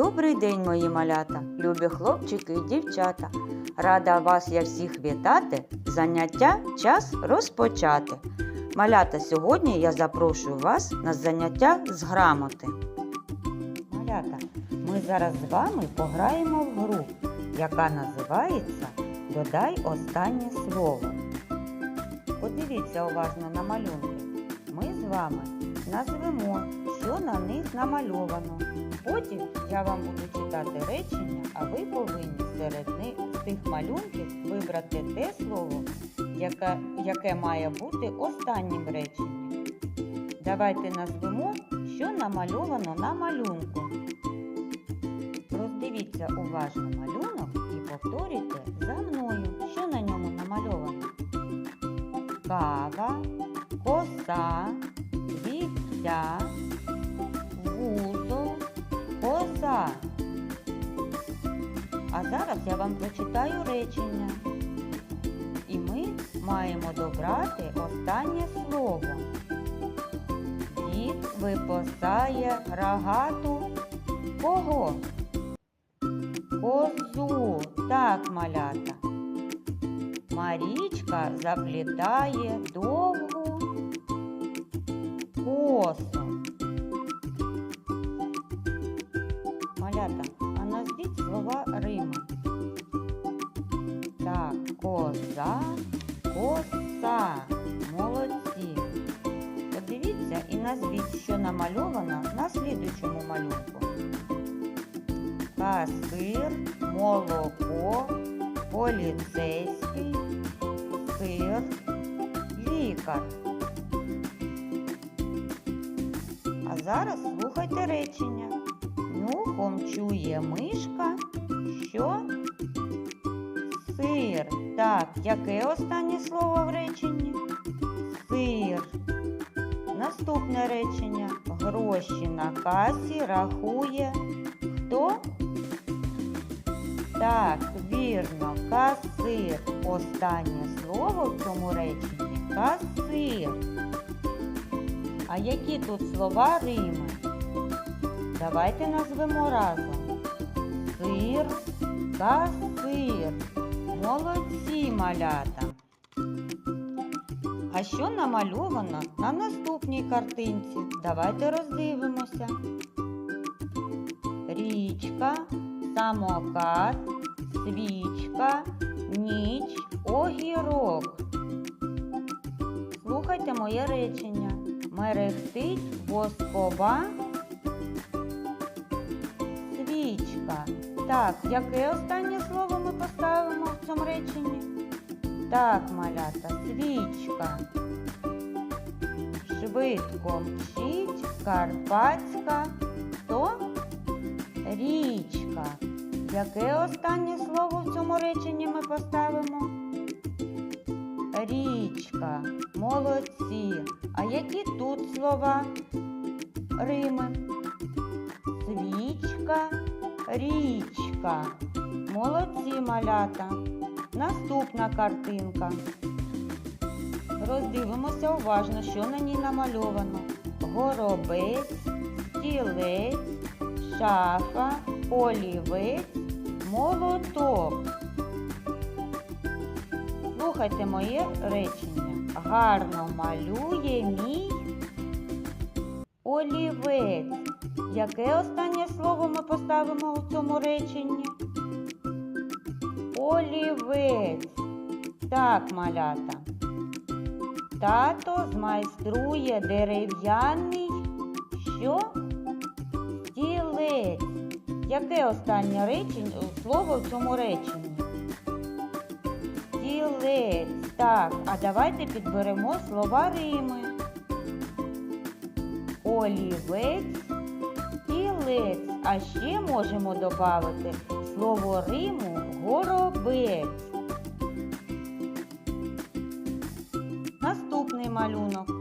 Добрий день, мої малята, любі хлопчики і дівчата. Рада вас я всіх вітати. Заняття час розпочати. Малята, сьогодні я запрошую вас на заняття з грамоти. Малята, ми зараз з вами пограємо в гру, яка називається Додай останнє слово. Подивіться уважно на малюнки. Ми з вами назвемо, що на них намальовано. Потім я вам буду читати речення, а ви повинні серед тих малюнків вибрати те слово, яке, яке має бути останнім реченням. Давайте назвемо, що намальовано на малюнку. Роздивіться уважно малюнок і повторюйте за мною, що на ньому намальовано. Кава, коса, вівця, коза. А зараз я вам прочитаю речення. І ми маємо добрати останнє слово. Дід випасає рогату кого? Козу. Так, малята. Марічка заплітає довгу косу. Назвіть, що намальовано на слідучому малюнку. Касир, молоко, поліцейський, сир, лікар. А зараз слухайте речення. Нюхом чує мишка, що сир. Так, яке останнє слово в реченні? Наступне речення. Гроші на касі рахує хто? Так, вірно, касир. Останнє слово в цьому реченні касир. А які тут слова Рими? Давайте назвемо разом. Сир, касир. Молодці малята. А що намальовано на наступній картинці? Давайте роздивимося. Річка, самокат, свічка, ніч, огірок. Слухайте моє речення. Мерехтить воскова свічка. Так, яке останнє слово ми поставимо в цьому реченні? Так, малята, свічка. Швидко мчить карпатська то річка. Яке останнє слово в цьому реченні ми поставимо? Річка. Молодці. А які тут слова? Рими? Свічка, річка. Молодці малята. Наступна картинка. Роздивимося уважно, що на ній намальовано. Горобець, стілець, шафа, олівець, молоток. Слухайте моє речення. Гарно малює мій олівець. Яке останнє слово ми поставимо у цьому реченні? Олівець. Так, малята. Тато змайструє дерев'яний що? Стілець. Яке останнє речення, слово в цьому реченні? Стілець. Так, а давайте підберемо слова Рими. Олівець, стілець. А ще можемо додати слово Риму горобець. Наступний малюнок.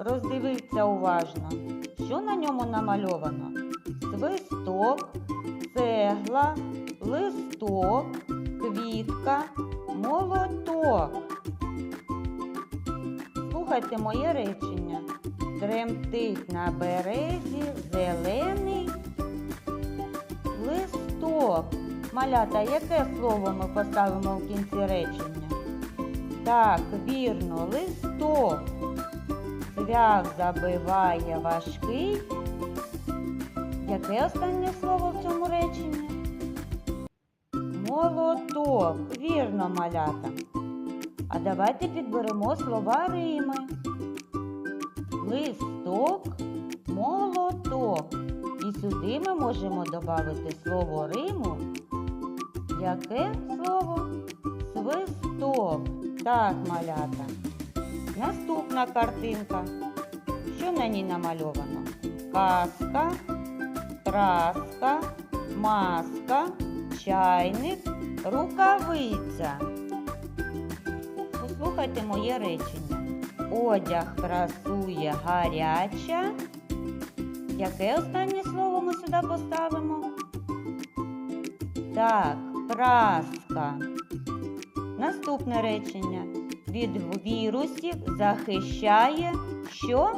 Роздивіться уважно, що на ньому намальовано. Свисток, цегла, листок, квітка, молоток. Слухайте моє речення. Тремтить на березі зелений Листок. Малята, яке слово ми поставимо в кінці речення? Так, вірно, листок. Цвях забиває важкий. Яке останнє слово в цьому реченні? Молоток. Вірно, малята. А давайте підберемо слова Рими. Листок, молоток. І сюди ми можемо додати слово Риму. Яке слово? Свисток. Так, малята. Наступна картинка. Що на ній намальовано? Каска, краска, маска, чайник, рукавиця. Послухайте моє речення. Одяг красує гаряча. Яке останнє слово ми сюди поставимо? Так, праска. Наступне речення. Від вірусів захищає що?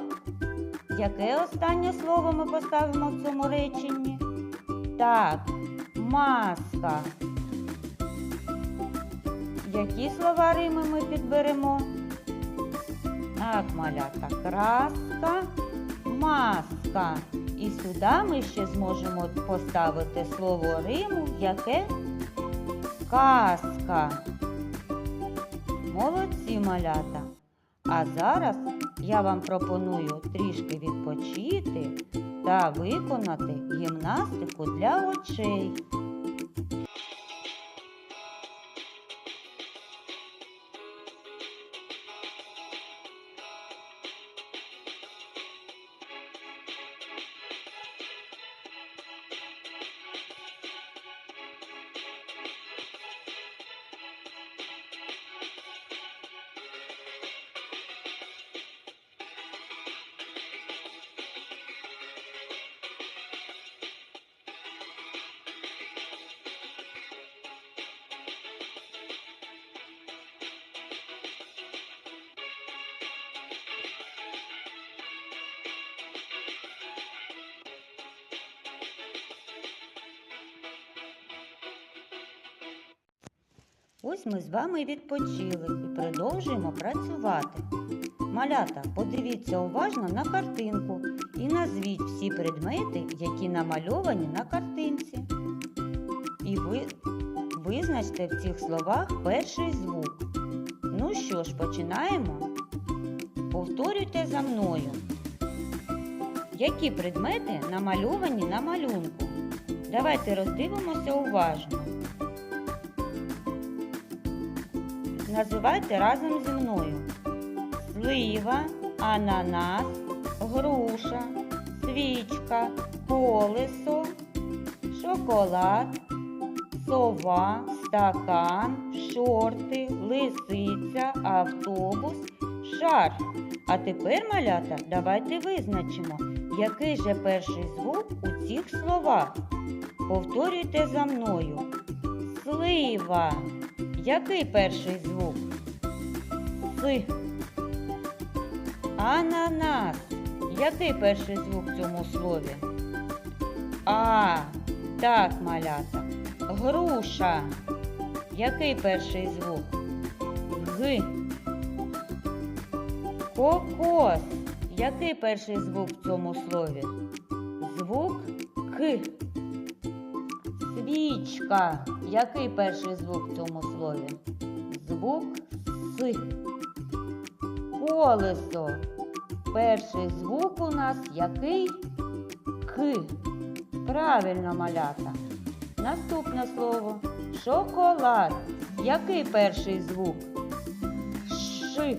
Яке останнє слово ми поставимо в цьому реченні? Так, маска. Які слова Рими ми підберемо? Так, малята, краска, маска. І сюди ми ще зможемо поставити слово Риму, яке казка. Молодці малята. А зараз я вам пропоную трішки відпочити та виконати гімнастику для очей. Ось ми з вами відпочили і продовжуємо працювати. Малята, подивіться уважно на картинку і назвіть всі предмети, які намальовані на картинці. І ви визначте в цих словах перший звук. Ну що ж, починаємо. Повторюйте за мною. Які предмети намальовані на малюнку? Давайте роздивимося уважно. Називайте разом зі мною. Слива, ананас, груша, свічка, колесо, шоколад, сова, стакан, шорти, лисиця, автобус, шар. А тепер, малята, давайте визначимо, який же перший звук у цих словах. Повторюйте за мною. Слива. Який перший звук? С. Ананас. Який перший звук в цьому слові? А. Так, малята. Груша. Який перший звук? Г. Кокос. Який перший звук в цьому слові? Звук К. Свічка. Який перший звук в цьому слові? Звук С. Колесо. Перший звук у нас який? К. Правильно малята. Наступне слово. Шоколад. Який перший звук? Ш.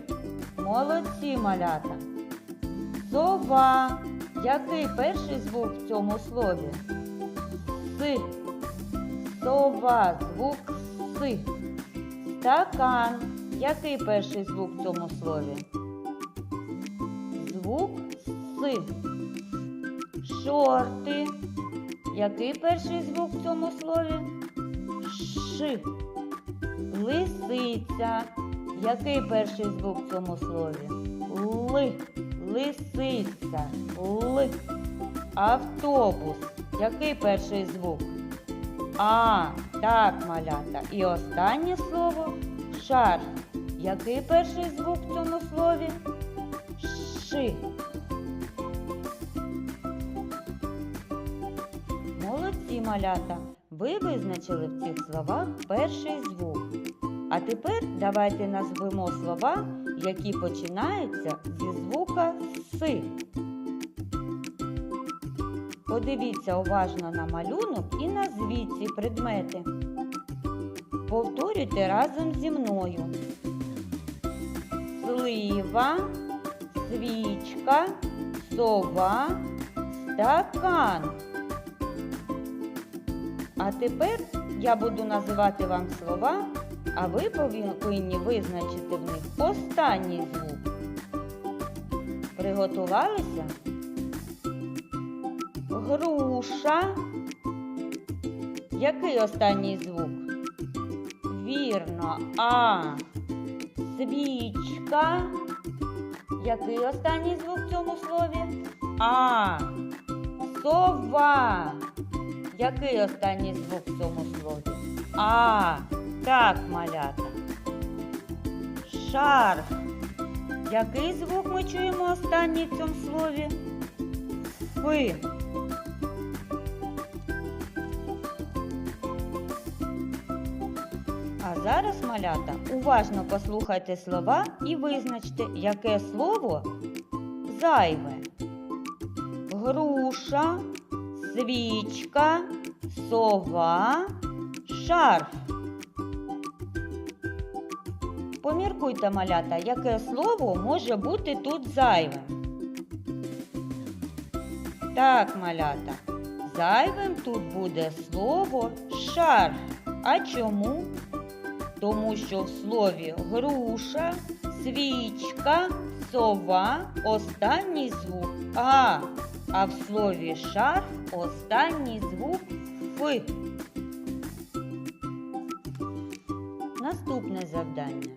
Молодці малята. Сова. Який перший звук в цьому слові? С. Сова. Звук С. Стакан. Який перший звук в цьому слові? Звук С. Шорти. Який перший звук в цьому слові? Ш. Лисиця. Який перший звук в цьому слові? Л. Лисиця. Л. Автобус. Який перший звук? А. Так, малята. І останнє слово шарф. Який перший звук в цьому слові? Ши. Молодці малята. Ви визначили в цих словах перший звук. А тепер давайте назвемо слова, які починаються зі звука си. Подивіться уважно на малюнок і назвіть ці предмети. Повторюйте разом зі мною. Слива, свічка, сова, стакан. А тепер я буду називати вам слова, а ви повинні визначити в них останній звук. Приготувалися? Груша. Який останній звук? Вірно, А. Свічка. Який останній звук в цьому слові? А. Сова. Який останній звук в цьому слові? А. Так, малята. Шарф. Який звук ми чуємо останній в цьому слові? Фи. Зараз, малята, уважно послухайте слова і визначте, яке слово зайве. Груша, свічка, сова, шарф. Поміркуйте, малята, яке слово може бути тут зайвим. Так, малята, зайвим тут буде слово шарф. А чому? Тому що в слові груша, свічка, сова останній звук А, а в слові шарф останній звук Ф. Наступне завдання.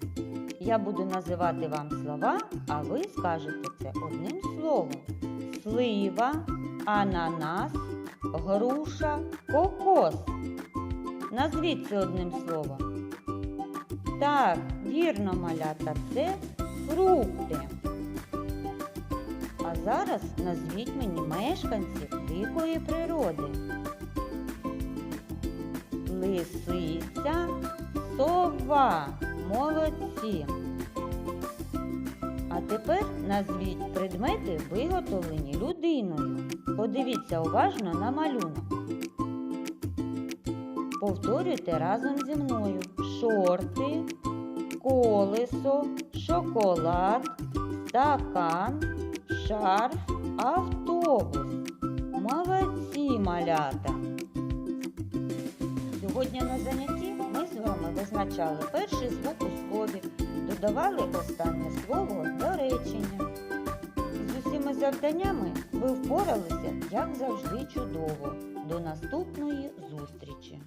Я буду називати вам слова, а ви скажете це одним словом. Слива, ананас, груша, кокос. Назвіть це одним словом. Так, вірно, малята, це фрукти. А зараз назвіть мені мешканців дикої природи. Лисиця, сова. Молодці. А тепер назвіть предмети, виготовлені людиною. Подивіться уважно на малюнок. Повторюйте разом зі мною шорти, колесо, шоколад, стакан, шарф, автобус. Молодці малята! Сьогодні на занятті ми з вами визначали перший звук у слові, додавали останнє слово до речення. З усіма завданнями ви впоралися, як завжди, чудово. До наступної зустрічі!